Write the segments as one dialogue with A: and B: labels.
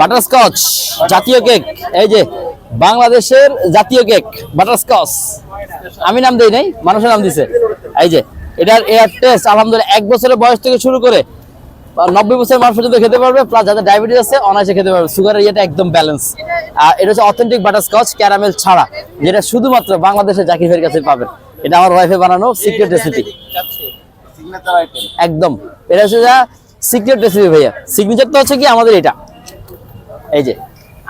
A: Butterscotch, জাতীয় cake. এই যে, বাংলাদেশের জাতীয় কেক, বাটারস্কচ। আমি নাম দেই নাই, মানুষের নাম দিছে। এই যে, এটার এর টেস্ট, আলহামদুলিল্লাহ, এক বছরের বয়স থেকে শুরু করে নব্বই বছরের মানুষ পর্যন্ত খেতে পারবে প্লাস যাদের ডায়াবেটিস আছে, অনায়াসে খেতে পারবে। সুগারের ইয়েটা একদম ব্যালেন্স আর এটা হচ্ছে অথেন্টিক বাটারস্কচ ক্যারামেল ছাড়া, যেটা শুধুমাত্র বাংলাদেশের ভাইয়ের কাছে পাবেন। এটা আমার ওয়াইফে বানানো সিক্রেট রেসিপি একদম। এটা হচ্ছে যা সিক্রেট রেসিপি ভাইয়া। সিগনেচার তো হচ্ছে কি আমাদের এটা। এই যে,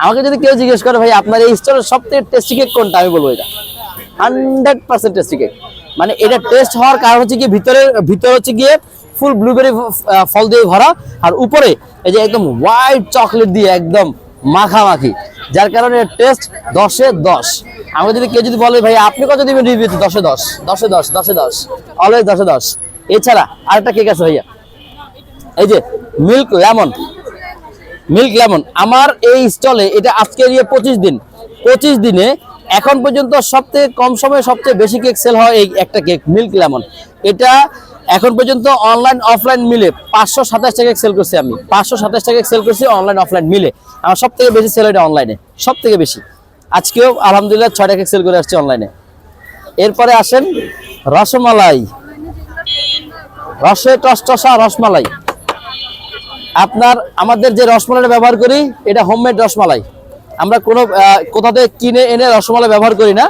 A: আমাকে যদি কেউ জিজ্ঞেস করে, ভাই, আপনার এই স্টোরের সবথেকে টেস্টি কেক কোনটা? আমি বলব এটা। হান্ড্রেড পার্সেন্ট টেস্টি কেক মানে এটা টেস্ট হওয়ার কারণ হচ্ছে কি, ভিতরে ভিতরে হচ্ছে গিয়ে ফুল ব্লুবেরি ফল দিয়ে ভরা। আর উপরে, এই যে একদম হোয়াইট চকলেট দিয়ে একদম মাখামাখি। যার কারণে টেস্ট দশে দশ। আমাকে যদি কেউ যদি বলে, ভাই, আপনি কত দিবেন রিভিউতে দশে দশ দশে দশ দশে দশ। অলওয়েজ দশে দশ। এছাড়া আরেকটা কেক আছে ভাইয়া। এই যে মিল্ক লেমন মিল্ক লেমন আমার এই স্টলে এটা আজকে দিয়ে পঁচিশ দিন। পঁচিশ দিনে এখন পর্যন্ত সবথেকে কম সময়ে সবচেয়ে বেশি কেক সেল হয় এই একটা কেক মিল্ক লেমন এটা এখন পর্যন্ত অনলাইন অফলাইন মিলে পাঁচশো সাতাশ টাকা সেল করছি আমি। পাঁচশো সাতাশ টাকা সেল করছি অনলাইন অফলাইন মিলে। আমার সব থেকে বেশি সেল এটা অনলাইনে সব থেকে বেশি। আজকেও আলহামদুলিল্লাহ ছয়টা কেক সেল করে আসছি অনলাইনে এরপরে আসেন রসমালাই। রসে টসটসা রসমালাই। আপনার আমাদের যে রসমালাইটা ব্যবহার করি, এটা হোমমেড রসমালাই। আমরা কোনো কোথা থেকে কিনে এনে রসমালাই ব্যবহার করি না।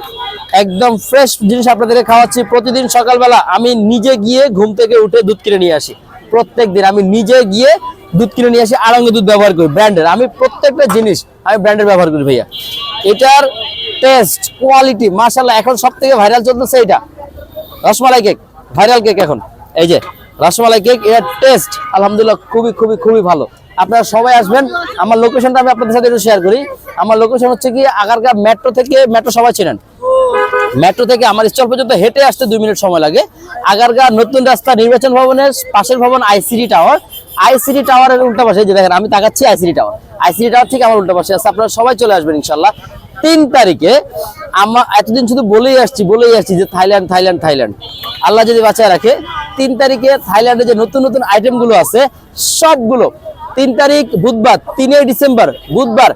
A: একদম ফ্রেশ জিনিস আপনাদেরকে খাওয়াচ্ছি। প্রতিদিন সকালবেলা আমি নিজে গিয়ে ঘুম থেকে উঠে দুধ কিনে নিয়ে আসি। প্রত্যেক দিন আমি নিজে গিয়ে দুধ কিনে নিয়ে আসি, আড়ঙ্গ দুধ ব্যবহার করি ব্র্যান্ডের আমি প্রত্যেকটা জিনিস আমি ব্র্যান্ডের ব্যবহার করি ভাইয়া। এটার টেস্ট কোয়ালিটি মাশাল্লাহ এখন সব থেকে ভাইরাল চলতেছে এটা রসমালাই কেক ভাইরাল কেক এখন। এই যে রসমালাই কেক এর টেস্ট আলহামদুলিল্লাহ, খুবই খুবই খুবই ভালো। আপনারা সবাই আসবেন। আমার লোকেশনটা আমি আপনাদের সাথে একটু শেয়ার করি। আমার লোকেশন হচ্ছে কি আগারগা মেট্রো থেকে মেট্রো সবাই চেনেন? মেট্রো থেকে আমার স্টল পর্যন্ত হেঁটে আসতে দুই মিনিট সময় লাগে। আগারগা নতুন রাস্তা নির্বাচন ভবনের পাশের ভবন আইসিডি টাওয়ার আইসিডি টাওয়ারের উল্টা পাশে যে দেখেন, আমি তাকাচ্ছি আইসিডি টাওয়ার আইসিডি টাওয়ার থেকে আমার উল্টা পাশে আছে। আপনারা সবাই চলে আসবেন ইনশাল্লাহ তিন তারিখে আমরা এতদিন শুধু বলেই আসছি বলেই আসছি যে থাইল্যান্ড থাইল্যান্ড থাইল্যান্ড। আল্লাহ যদি বাঁচায় রাখে, তিন তারিখে থাইল্যান্ডে যে নতুন নতুন আইটেমগুলো আছে, সবগুলো তিন তারিখ বুধবার, তিনই ডিসেম্বর, বুধবার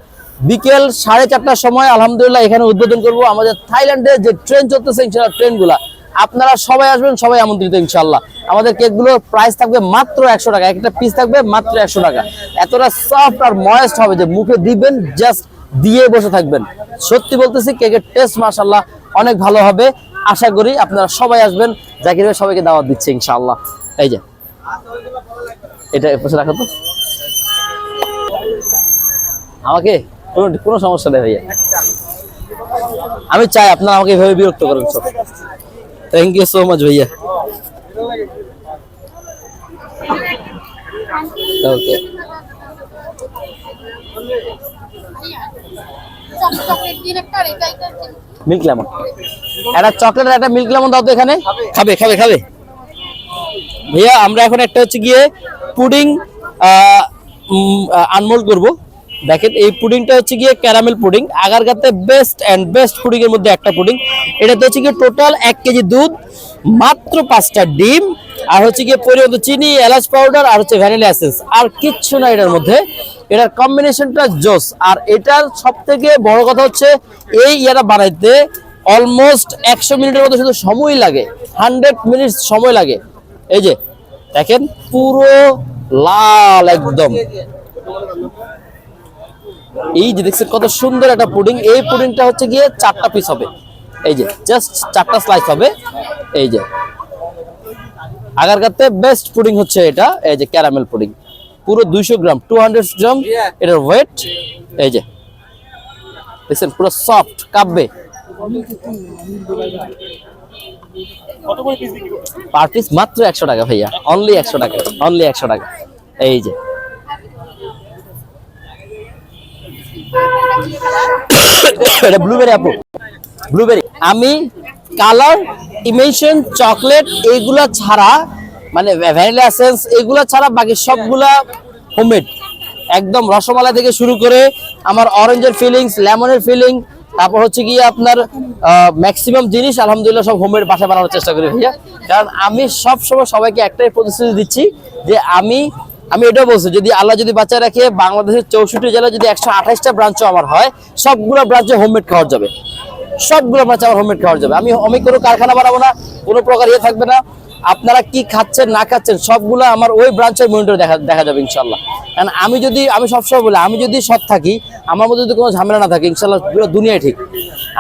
A: বিকেল সাড়ে চারটার সময় আলহামদুলিল্লাহ এখানে উদ্বোধন করব আমাদের থাইল্যান্ডে যে ট্রেন চলতেছে ইনশাল্লাহ ট্রেনগুলা আপনারা সবাই আসবেন, সবাই আমন্ত্রিত ইনশাল্লাহ আমাদের কেকগুলোর প্রাইস থাকবে মাত্র একশো টাকা একটা পিস থাকবে মাত্র একশো টাকা। এতটা সফট আর ময়েস্ট হবে যে মুখে দিবেন জাস্ট দিয়ে বসে থাকবেন। সত্যি বলতেছি, কেকের টেস্ট মাশাল্লাহ অনেক ভালো হবে। আশা করি আপনারা সবাই আসবেন। জাকির ভাই সবাইকে দাওয়াত দিচ্ছে ইনশাআল্লাহ। এই যে, এটা পাশে রাখো তো। আমাকে কোনো কোনো সমস্যা নেই ভাইয়া। আমি চাই আপনারা আমাকে এভাবে বিরক্ত করেন সব। থ্যাংক ইউ সো মাচ ভাইয়া। ওকে মিল্ক লেমন একটা চকলেট একটা মিল্ক লেমন দাও তো এখানে। খাবে খাবে খাবে। ভাইয়া, আমরা এখন একটা হচ্ছে গিয়ে পুডিং আনমোল্ড করব। দেখেন, এই পুডিংটা হচ্ছে গিয়ে ক্যারামেল পুডিং আগারগাতে বেস্ট অ্যান্ড বেস্ট পুডিং এর মধ্যে একটা পুডিং এটাতে হচ্ছে গিয়ে টোটাল এক কেজি দুধ, মাত্র পাঁচটা ডিম আর হচ্ছে গিয়ে পরিবর্তন চিনি, এলাচ পাউডার আর হচ্ছে ভ্যানিলা এসেন্স আর কিচ্ছু না এটার মধ্যে। এটার কম্বিনেশনটা জোস। আর এটার সব থেকে বড় কথা হচ্ছে, এই ইয়াটা বানাইতে অলমোস্ট একশো মিনিটের মতো শুধু সময় লাগে। হান্ড্রেড মিনিট সময় লাগে। এই যে, দেখেন, পুরো লাল একদম। এই যে দেখছেন কত সুন্দর একটা পুডিং। এই পুডিংটা হচ্ছে গিয়ে চারটা পিস হবে। এই যে জাস্ট চারটা স্লাইস হবে। এই যে আগারগাতে বেস্ট পুডিং হচ্ছে এটা এই যে ক্যারামেল পুডিং পুরো দুইশো গ্রাম টু হান্ড্রেড গ্রাম এটার ওয়েট এই যে। দেখছেন পুরো সফট কাব্যে। পার পিস মাত্র একশো টাকা ভাইয়া। অনলি একশো টাকা অনলি একশো টাকা। এই যে। এটা ব্লুবেরি আপু। ব্লুবেরি আমি কালার ইমেশন চকলেট এইগুলা ছাড়া মানে ভ্যানিলা এসেন্স এগুলা ছাড়া বাকি সবগুলা হোমমেড একদম রসমালাই থেকে শুরু করে আমার অরেঞ্জের ফিলিংস লেমনের ফিলিং তারপর হচ্ছে গিয়ে আপনার ম্যাক্সিমাম জিনিস, আলহামদুলিল্লাহ, সব হোমমেড বাসা বানানোর চেষ্টা করি ভাইয়া। কারণ আমি সব সময় সবাইকে একটাই প্রতিশ্রুতি দিচ্ছি যে আমি আমি এটাও বলছি, যদি আল্লাহ যদি বাঁচায় রাখে, বাংলাদেশের চৌষট্টি জেলায় যদি একশো আঠাশটা ব্রাঞ্চও আমার হয়, সবগুলো ব্রাঞ্চে হোমমেড খাওয়া যাবে। সবগুলো ব্রাঞ্চ আমার হোমমেড খাওয়া যাবে। আমি আমি কোনো কারখানা বানাবো না, কোনো প্রকার ইয়ে থাকবে না। আপনারা কি খাচ্ছেন, না খাচ্ছেন, সবগুলো আমার ওই ব্রাঞ্চের মনিটর দেখা দেখা যাবে ইনশাল্লাহ কারণ আমি যদি, আমি সবসময় বলি, আমি যদি সৎ থাকি, আমার মধ্যে যদি কোনো ঝামেলা না থাকে ইনশাল্লাহ পুরো দুনিয়ায় ঠিক।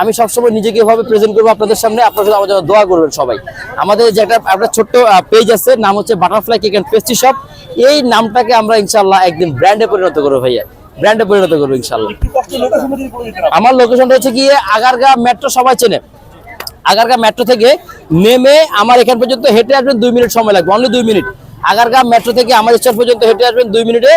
A: আমি সবসময় নিজেকে এভাবে প্রেজেন্ট করব আপনাদের সামনে, আপনারা শুধু আমার জন্য দোয়া করবেন সবাই। আমাদের যে একটা একটা ছোট্ট পেজ আছে, নাম হচ্ছে butterfly cake and pastry shop এই নামটাকে আমরা ইনশাল্লাহ একদিন ব্র্যান্ডে পরিণত করব ভাইয়া। ব্র্যান্ডে পরিণত করব ইনশাল্লাহ। আমার লোকেশনটা হচ্ছে গিয়ে আগারগা মেট্রো সবাই চেনে। আগারগা মেট্রো থেকে নেমে আমার এখান পর্যন্ত হেঁটে আসবেন দুই মিনিট সময় লাগবে অনলি দুই মিনিট। আগারগা মেট্রো থেকে আমার স্টেশন পর্যন্ত হেঁটে আসবেন দুই মিনিটে।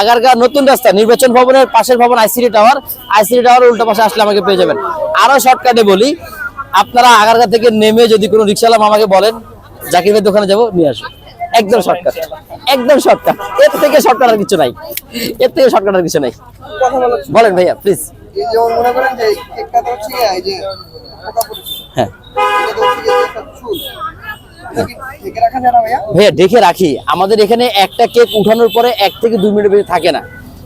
A: আগারগা নতুন রাস্তা নির্বাচন ভবনের পাশের ভবন আইসিডি টাওয়ার আইসিডি টাওয়ার উল্টা পাশে আসলে আমাকে পেয়ে যাবেন। আরও শর্টকাটে বলি আপনারা আগারগা থেকে নেমে যদি কোনো রিক্সাওয়ালা আমাকে বলেন জাকিরের দোকানে যাব নিয়ে আসো একদম শর্টকাট একদম শর্টকাট এর থেকে শর্টকাট আর কিছু নাই। এর থেকে শর্টকাট আর কিছু নাই। বলেন ভাইয়া প্লিজ হ্যাঁ।
B: ভাইয়া?
A: ভাইয়া দেখে রাখি। আমাদের এখানে একটা কেক উঠানোর পরে এক থেকে দুই মিনিট বেশি থাকে না।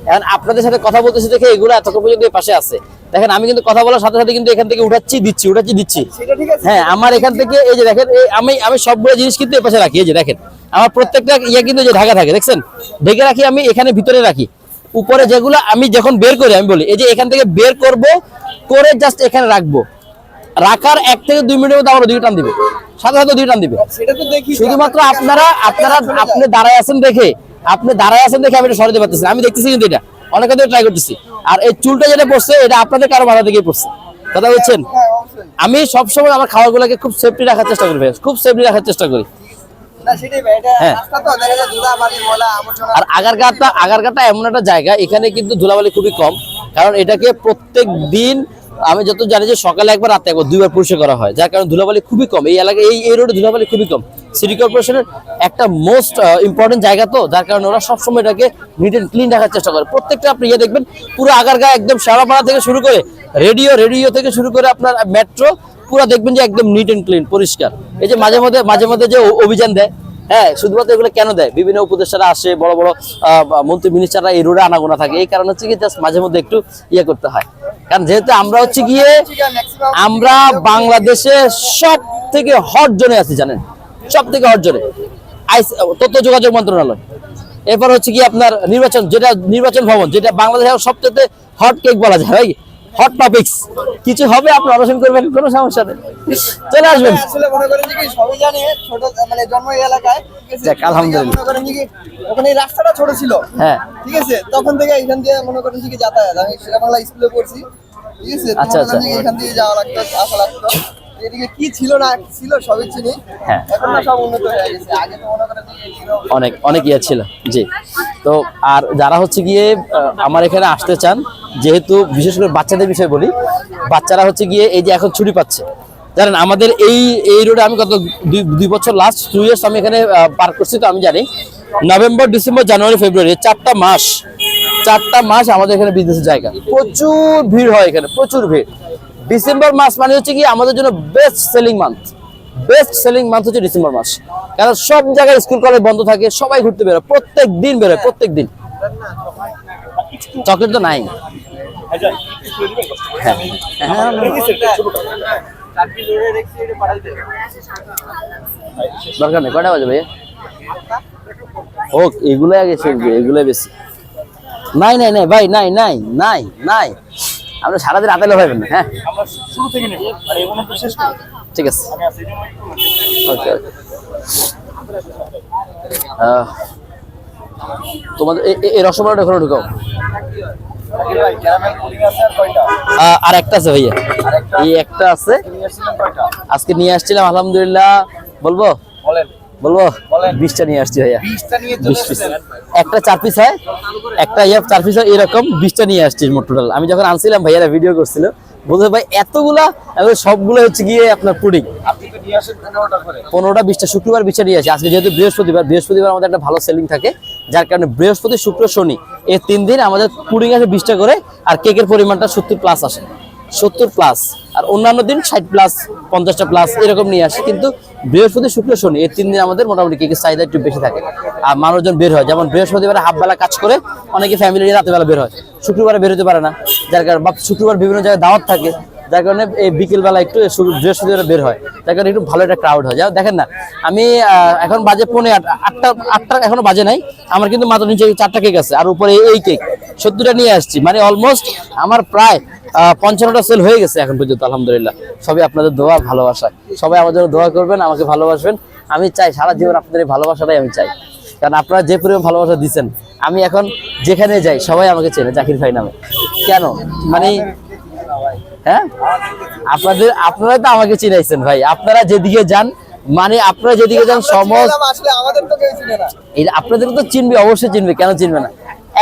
A: এখন আপনাদের সাথে কথা বলতেছি দেখে এগুলো এতক্ষণ পর্যন্ত এই পাশে আছে। দেখেন আমি কিন্তু কথা বলার সাথে সাথে কিন্তু এখান থেকে উঠাচ্ছি দিচ্ছি উঠাচ্ছি দিচ্ছি।
B: সেটা ঠিক আছে।
A: হ্যাঁ আমার এখান থেকে এই যে দেখেন এই আমি আমি সবগুলো জিনিস কিন্তু এই পাশে রাখি। এই যে দেখেন আমার প্রত্যেকটা ইয়ে কিন্তু যে ঢাকা থাকে দেখছেন? ঢেকে রাখি আমি এখানে ভিতরে রাখি। উপরে যেগুলো আমি যখন বের করি আমি বলি এই যে এখান থেকে বের করব করে জাস্ট এখানে রাখব। রাখার এক থেকে দুই মিনিটের মধ্যে আমার দুই টান দিবে। সাথে সাথে দুই টান দিবে। শুধুমাত্র আপনারা আপনারা আপনি দাঁড়ায় আছেন দেখে আপনি দাঁড়ায় আছেন দেখে আমি এটা সরাতে পারতেছি আমি দেখতেছি কিন্তু এটা। অনেক ট্রাই করতেছি। আর এই চুলটা যেটা পড়ছে এটা আপনাদের কারও মাথা থেকেই পড়ছে। কথা বলছেন?
B: হ্যাঁ
A: আমি সবসময় আমার খাবারগুলোকে খুব সেফটি রাখার চেষ্টা করি খুব সেফটি রাখার চেষ্টা করি। আর আগারগাঁটা আগারগাঁটা এমন একটা জায়গা এখানে কিন্তু ধুলাবালি খুবই কম। কারণ এটাকে প্রত্যেক দিন আমি যত জানি যে সকালে একবার রাতে একবার দুইবার পরিষ্কার করা হয়। যার কারণে ধুলাবালি খুবই কম। এই এলাকায় এই এই রোডে ধুলাবালি খুবই কম। সিটি কর্পোরেশনের একটা মোস্ট ইম্পর্টেন্ট জায়গা তো যার কারণে ওরা সবসময় এটাকে নিট অ্যান্ড ক্লিন রাখার চেষ্টা করে। প্রত্যেকটা আপনি ইয়ে দেখবেন পুরো আগারগা একদম সারাপাড়া থেকে শুরু করে রেডিও রেডিও থেকে শুরু করে আপনার মেট্রো পুরো দেখবেন যে একদম নিট অ্যান্ড ক্লিন পরিষ্কার। এই যে মাঝে মধ্যে মাঝে মধ্যে যে অভিযান দেয় হ্যাঁ শুধুমাত্র এগুলো কেন দেয়? বিভিন্ন উপদেষ্টারা আসে, বড় বড় মন্ত্রী মিনিস্টাররা এই রোডে আনাগোনা থাকে। এই কারণে হচ্ছে কি জাস্ট মাঝে মধ্যে একটু ইয়ে করতে হয়। কারণ যেহেতু আমরা হচ্ছে গিয়ে, আমরা বাংলাদেশে সব থেকে হট জোনে আছি, জানেন? সব থেকে হট জোনে তথ্য যোগাযোগ মন্ত্রণালয়। এরপর হচ্ছে কি আপনার নির্বাচন, যেটা নির্বাচন ভবন, যেটা বাংলাদেশের সবচেয়ে হট কেক বলা যায় ভাই হট টপিক্স কিছু হবে আপনি অনশন করবেন কোনো সমস্যা নেই। চলে আসবেন।
B: আসলে মনে করেন যে কি সবই জানি ছোট মানে জন্ম এলাকায়?
A: যাক, আলহামদুলিল্লাহ।
B: মনে করেন কি ওখানে রাস্তাটা ছোট ছিল।
A: হ্যাঁ।
B: ঠিক আছে? তখন থেকে এখান দিয়ে মনে করেন কি যাতায়াত। আমি সেটা বাংলা স্কুলে পড়ছি ঠিক আছে?
A: আচ্ছা, আচ্ছা।
B: এখান দিয়ে যাওয়া লাগতো আসা লাগতো। এদিকে কি ছিল না ছিল সবই চিনি।
A: হ্যাঁ।
B: এখন না সব উন্নত হয়ে গেছে। আগে তো মনে করেন
A: অনেক অনেক ইয়ে ছিল। জি। তো আর যারা হচ্ছে গিয়ে আমার এখানে আসতে চান যেহেতু বিশেষ করে বাচ্চাদের বিষয়ে বলি, বাচ্চারা হচ্ছে গিয়ে এই যে এখন ছুটি পাচ্ছে। জানেন, আমাদের এই এই রোডে আমি গত দুই বছর লাস্ট টু ইয়ার্স আমি এখানে পার করছি তো আমি জানি। নভেম্বর ডিসেম্বর জানুয়ারি ফেব্রুয়ারি চারটা মাস চারটা মাস আমাদের এখানে বিজনেসের জায়গা। প্রচুর ভিড় হয় এখানে, প্রচুর ভিড়। ডিসেম্বর মাস মানে হচ্ছে কি, আমাদের জন্য best selling month best selling month হচ্ছে ডিসেম্বর মাস। কারণ সব জায়গায় স্কুল কলেজ বন্ধ থাকে, সবাই ঘুরতে বেরোয়, প্রত্যেক দিন বেরোয়, প্রত্যেক দিন। চকলেট তো নাই। হ্যাঁ। হ্যাঁ দরকার নেই কয়টা বাজে ভাইয়া হোক এগুলাই আগে চলবে এগুলাই বেশি। নাই নাই নাই ভাই নাই নাই নাই নাই। আমরা সারাদিন আতালে ভাইবেন না হ্যাঁ।
C: আমরা শুরু থেকে নেব আর এগুলো তো শেষ করব
A: ঠিক আছে।
C: আমি আছি
A: ওকে তোমাদের এই ওখানে ঢুকাও।
B: আর
A: একটা আছে ভাইয়া। এই একটা আছে। আজকে নিয়ে আসছিলাম আলহামদুলিল্লাহ। বলব? বলব? বিশটা নিয়ে আসছি ভাইয়া। বিশ পিস একটা চার পিস হয় একটা ইয়ে চার পিস হয় এরকম বিশটা নিয়ে আসছি মোট টোটাল আমি যখন আনছিলাম ভাইয়ারা ভিডিও করছিল। বলতে ভাই এতগুলা? সবগুলো হচ্ছে গিয়ে আপনার পুডিং
B: পনেরোটা
A: বিশটা, শুক্রবার বিশটা নিয়ে আসি। আজকে যেহেতু বৃহস্পতিবার বৃহস্পতিবার আমাদের একটা ভালো সেলিং থাকে, যার কারণে বৃহস্পতি, শুক্র, শনি, এই তিন দিন আমাদের পুডিং আসে বিশটা করে, আর কেকের পরিমাণটা সত্তর প্লাস আসে। সত্তর প্লাস আর অন্যান্য দিন ষাট প্লাস পঞ্চাশটা প্লাস এরকম নিয়ে আসে। কিন্তু বৃহস্পতি, শুক্র, শনি, এই তিন দিন আমাদের মোটামুটি কেকের চাহিদা একটু বেশি থাকে। আর মানুষজন বের হয়, যেমন বৃহস্পতিবার হাফ বেলা কাজ করে, অনেকে ফ্যামিলি নিয়ে রাতের বেলা বের হয়। শুক্রবারে বের হতে পারে না, যার কারণে বা শুক্রবার বিভিন্ন জায়গায় দাওয়াত থাকে যার কারণে এই বিকেলবেলা একটু বৃহস্পতিবার বের হয়। যার কারণে একটু ভালো একটা ক্রাউড হয়। যাও দেখেন না, আমি এখন বাজে পৌনে আট আটটা আটটা এখনও বাজে নাই। আমার কিন্তু মাত্র নিচে চারটা কেক আছে। আর উপরে এই কেক সত্তরটা নিয়ে আসছি। মানে অলমোস্ট আমার প্রায় পঞ্চান্নটা সেল হয়ে গেছে এখন পর্যন্ত, আলহামদুলিল্লাহ। সবই আপনাদের দোয়া, ভালোবাসা। সবাই আমার জন্য দোয়া করবেন, আমাকে ভালোবাসবেন। আমি চাই সারা জীবন আপনাদের এই ভালোবাসাটাই আমি চাই। কারণ আপনারা যে পরিমাণ ভালোবাসা দিচ্ছেন, আমি এখন যেখানে যাই, সবাই আমাকে চেনে জাকির ভাই নামে কেন? মানে হ্যাঁ? আপনাদের আপনারা তো আমাকে চিনাইছেন ভাই। আপনারা যেদিকে যান মানে আপনারা যেদিকে যান সমস্ত আপনাদের তো চিনবে অবশ্যই চিনবে কেন চিনবে না?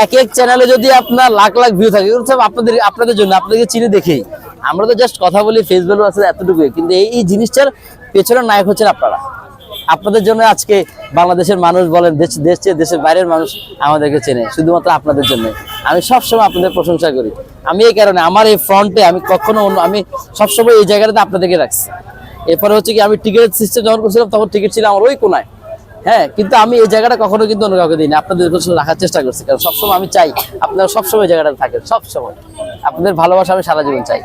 A: এক এক চ্যানেলে যদি আপনার লাখ লাখ ভিউ থাকে আপনাদের আপনাদের জন্য আপনাদেরকে চিনে দেখেই। আমরা তো জাস্ট কথা বলি ফেসবুক আছে এতটুকুই। কিন্তু এই এই জিনিসটার পেছনে নায়ক হচ্ছেন আপনারা। আপনাদের জন্য আজকে বাংলাদেশের মানুষ বলেন দেশ দেশ দেশের বাইরের মানুষ আমাদেরকে চেনে শুধুমাত্র আপনাদের জন্য। আমি সবসময় আপনাদের প্রশংসা করি। আমি এই কারণে আমার এই ফ্রন্টে আমি কখনো আমি সবসময় এই জায়গাটাতে আপনাদেরকে রাখছি। এরপরে হচ্ছে কি, আমি টিকিট সিস্টেম যখন করছিলাম, তখন টিকিট ছিল আমার ওই কোনায়। হ্যাঁ কিন্তু আমি এই জায়গাটা কখনো কিন্তু অন্য কাউকে দিই না আপনাদের রাখার চেষ্টা করছি, কারণ সবসময় আমি চাই আপনারা সবসময় এই জায়গাটা থাকেন, সবসময়। আপনাদের ভালোবাসা আমি সারা জীবন চাই।